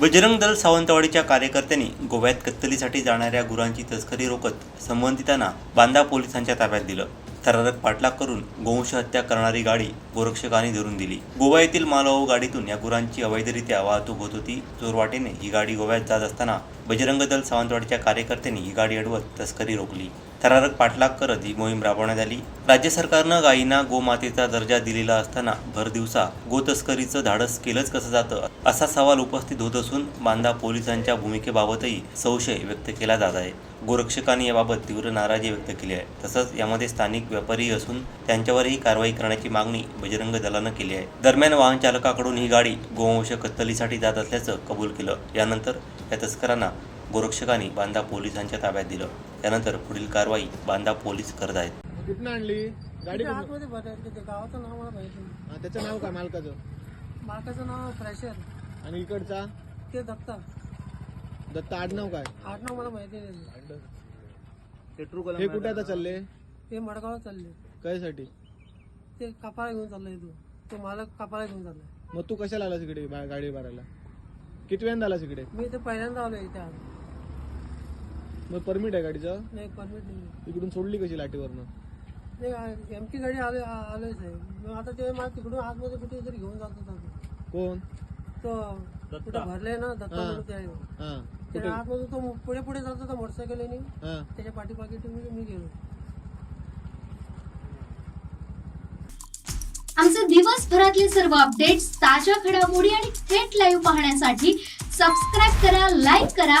बजरंग दल सावंतवाडीच्या कार्यकर्त्यांनी गोव्यात कत्तलीसाठी जाणाऱ्या गुरांची तस्करी रोखत संबंधितांना बांदा पोलिसांच्या ताब्यात दिलं. थरारक पाठलाग करून गोवंश हत्या करणारी गाडी गोरक्षकांनी धरून दिली. गोवा येथील मालवाहू गाडीतून या गुरांची अवैधरित्या वाहतूक होत होती. चोरवाटेने ही गाडी गोव्यात जात असताना बजरंग दल सावंतवाडीच्या कार्यकर्त्यांनी ही गाडी अडवत तस्करी रोखली. थरारक पाठलाग करत ही मोहीम राबवण्यात आली. राज्य सरकारनं गायींना गोमातेचा दर्जा दिलेला असताना भर दिवसा गोतस्करीचं धाडस केलंच कसं जातं असा सवाल उपस्थित होत असून बांदा पोलिसांच्या भूमिकेबाबतही संशय व्यक्त केला जात आहे. गोरक्षकांनी याबाबत तीव्र नाराजी व्यक्त केली आहे. तसंच यामध्ये स्थानिक व्यापारी असून त्यांच्यावरही कारवाई करण्याची मागणी बजरंग दलानं केली आहे. दरम्यान वाहन चालकाकडून ही गाडी गोवंश कत्तलीसाठी जात असल्याचं कबूल केलं. यानंतर या तस्करांना गोरक्षकांनी बांदा पोलिसांच्या ताब्यात दिलं. त्यानंतर पुढील कारवाई बांदा पोलीस करत आहेत. कुठनं आणली? गाडी कुठनं- आतमध्ये भरायला ते गावाचं नाव मला माहिती नाही. हा, त्याचं नाव काय? मालकाचं? मालकाचं नाव फ्रेशर. आणि इकडचा? ते दत्ता. दत्त आडनाव काय? आडनाव मला माहिती नाही हे कुठे आता चालले? ते मडगावला चालले. कायसाठी ते कपाळा घेऊन चाललाय तू तो मालक कपाळा घेऊन चाललाय मग तू कशाला आलास इकडे बा- गाडी भरायला किती वेळांदा आलास इकडे? मी इथे पहिल्यांदा आलो इथे आज. मग परमिट आहे गाडीचं? नाही परमिट नाही. इकडून सोडली कशी लाटीवरनं नाही एमटी गाडी आले आलेच आहे. मग आता ते मला तिकडून आतमध्ये कुठे तरी घेऊन जात होता तो. कोण? तो कुठे भरले ना दत्ता हा. म्हणून ते आहे. हा. आतमध्ये तो पुढे पुढे जात होता मोटरसायकलीने हा. त्याच्या पाठीपाठी मी मी गेलो. आमचे दिवसभरातले सर्व अपडेट्स ताज्या घडामोडी आणि थेट लाईव्ह पाहण्यासाठी सबस्क्राईब करा लाईक करा